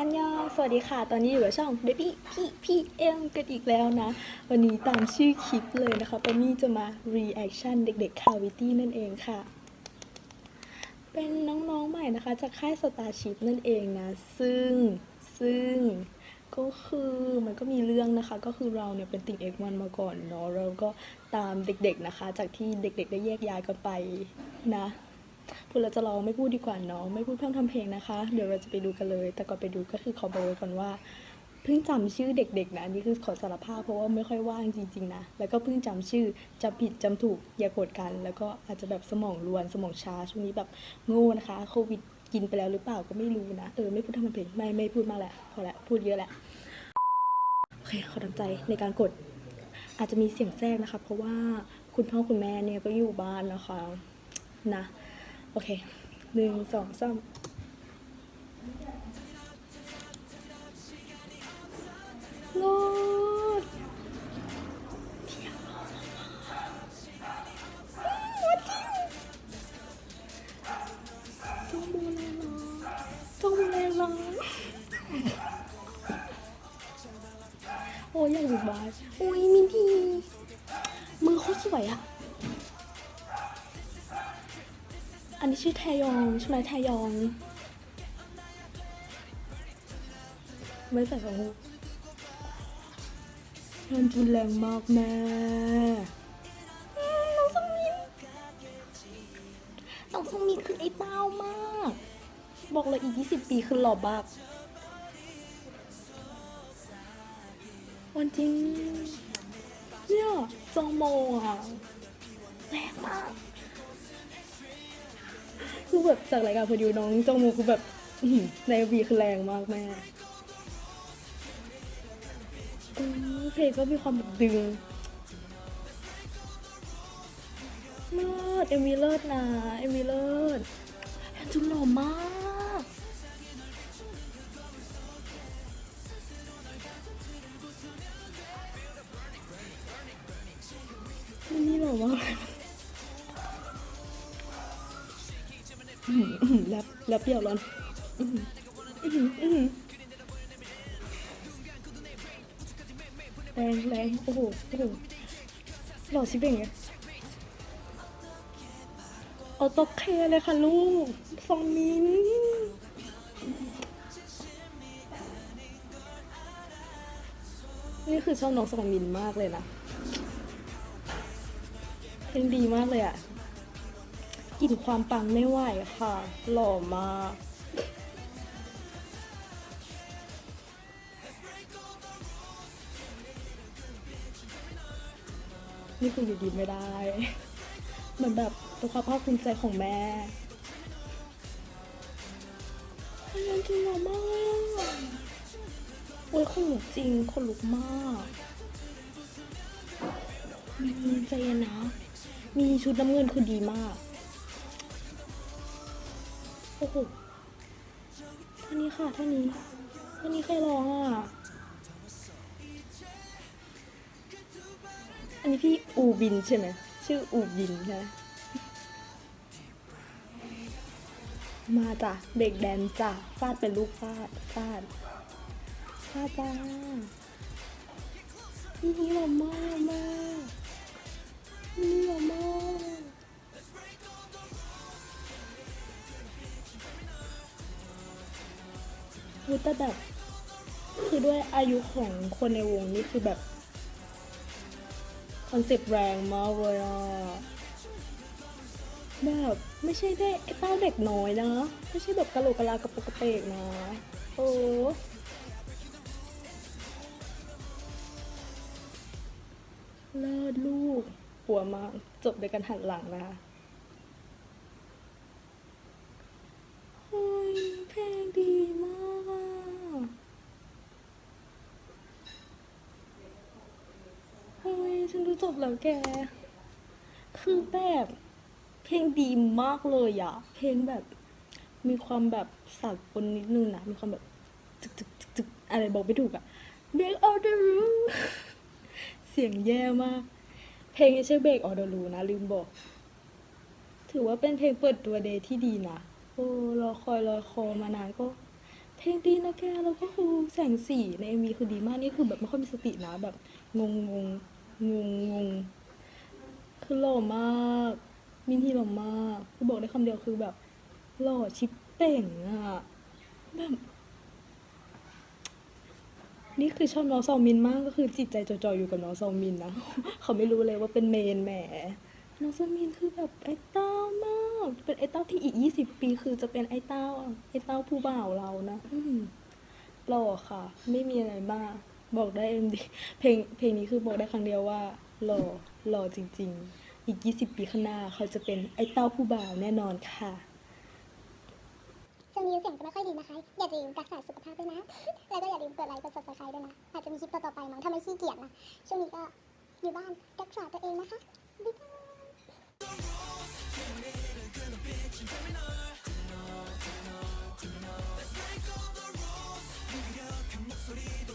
อันยองสวัสดีค่ะ ตอนนี้อยู่กับช่อง Baby พี่พี่เอ็มกันอีกแล้วนะ วันนี้ตามชื่อคลิปเลยนะคะปามี่จะมา reaction เด็กๆ c a v i t y นั่นเองค่ะ เป็นน้องๆใหม่นะคะ จากค่าย Starship นั่นเองนะ ซึ่งซึ่งก็คือมันก็มีเรื่องนะคะ ก็คือเราเนี่ยเป็นติ่ง X1 มาก่อนเนาะเราก็ตามเด็กๆนะคะ จากที่เด็กๆได้แยกย้ายกันไปนะ พูดเราจะลองไม่พูดดีกว่าเนาะไม่พูดเพร่ำทำเพลงนะคะ เดี๋ยวเราจะไปดูกันเลย แต่ก่อนไปดูก็คือขอบอกไว้ก่อนว่าเพิ่งจำชื่อเด็กๆนะอันนี่คือขอสารภาพเพราะว่าไม่ค่อยว่างจริงๆนะแล้วก็เพิ่งจำชื่อจำผิดจำถูกอย่าโกรธกัน แล้วก็อาจจะแบบสมองรวนสมองช้าช่วงนี้แบบโง่นะคะโควิดกินไปแล้วหรือเปล่าก็ไม่รู้นะเออไม่พูดทำเพลงไม่ไม่พูดมากแหละพอละพูดเยอะแหละโอเคขอทำใจในการกดอาจจะมีเสียงแทรกนะคะ เพราะว่าคุณพ่อคุณแม่เนี่ยก็อยู่บ้านนะคะนะ โอเคหนึ่งสองสามโลดต้องดูแลน้องต้องดูแลน้องโอ้ยอยากอยู่บ้านโอ้ยมินทีมือเขาสวยอะ อันนี้ชื่อแทยองใช่ไหมแทยอง ไม่ใส่ของงูงานจุนแรงมากแม่อืมน้องสมินน้องสมินคือไอ้เต้ามาก บอกเลยอีก 20 ปีคือหล่อมากวันจริงเนี่ยจองโมอะแรงมากคือ แบบจากรายการพอดีน้องจองมูคือแบบในวีคือแรงมากแม่เพลงก็มีความแบบดึงเลิศเอ็มวีเลิศนะเอ็มวีเลิศแอนจูหล่อมากอันนี่หล่อมาก แรปแรปเปรี้ยวร้อนแรงแรงโอ้โหโอ้โหหล่อชิบเป่งไงเอาตบเคเลยค่ะลูกสองมิ้นนี่คือชอบน้องสองมินมากเลยนะเพลงดีมากเลยอะ กลิ่นความปังไม่ไหวค่ะ หล่อมากนี่คืออยู่ดีไม่ได้ เหมือนแบบเป็นความภาคภูมิใจของแม่พยายามจริงหล่อมากโอ้ยคนลุกจริง คนลุกมากมีใจนะ มีชุดน้ำเงินคือดีมาก โอ้โหท่านี้ค่ะท่านี้ท่านี้ใครร้องอะ อันนี้พี่อูบินใช่ไหมชื่ออูบินใช่ไหมมาจ้ะเบรกแดนจ้ะฟาดเป็นลูกฟาดฟาดฟาดจ้านี่หล่อมากแม่นี่หล่อมาก คือแต่แบบคือด้วยอายุของคนในวงนี่คือแบบคอนเซปต์แรงมากเลยอะแบบไม่ใช่ได้ไอ้เต้าเด็กน้อยนะไม่ใช่แบบกะโหลกกะลากระปุกกระเปกนะโอ้เลิศลูกปัวมากจบด้วยกันหันหลังนะคะเฮ้ยเพลงดีมากอะ เฮ้ย ฉันดูจบแล้วแก คือแบบเพลงดีมากเลยอะเพลงแบบมีความแบบสากลนิดนึงนะ มีความแบบจึกจึกจึกจึกอะไรบอกไม่ถูกอะ Break all the Rules เสียงแย่มาก เพลงใชื่อ Break all the Rules นะ ลืมบอก ถือว่าเป็นเพลงเปิดตัวเดย์ที่ดีนะ โอ้รอคอยรอคอมานานก็ เพลงดีนะแก แล้วก็คือแสงสีใน MV คือดีมาก นี่คือแบบไม่ค่อยมีสตินะ แบบงงง งงงงคือหล่อมาก มินทีหล่อมากคือบอกได้คำเดียวคือแบบ หล่อชิปเป่งอะแบบนี่คือชอบน้องซอมินมากก็คือจิตใจจ่อๆอยู่กับน้องซอมินนะ เขาไม่รู้เลยว่าเป็นเมนแหมน้องซอมินคือแบบไอ้เต้ามาก เป็นไอ้เต้าที่อีกยี่สิบปีคือจะเป็นไอ้เต้าไอ้เต้าผู้บ่าวเรานะหล่อค่ะ ไม่มีอะไรมาก บอกได้เอ็มดีเพลงเพลงนี้คือบอกได้ครั้งเดียวว่าหล่อหล่อจริง ๆ อีกยี่สิบปีข้างหน้าเขาจะเป็นไอ้เต้าผู้บ่าวแน่นอนค่ะช่วงนี้เสียงจะไม่ค่อยดีนะคะ อย่าลืมรักษาสุขภาพด้วยนะ แล้วก็อย่าลืมกดไลค์กด subscribe ด้วยนะ อาจจะมีคลิปต่อๆไปมั้งถ้าไม่ขี้เกียจนะ ช่วงนี้ก็อยู่บ้านรักษาตัวเองนะคะ บ๊ายบาย Let's make all the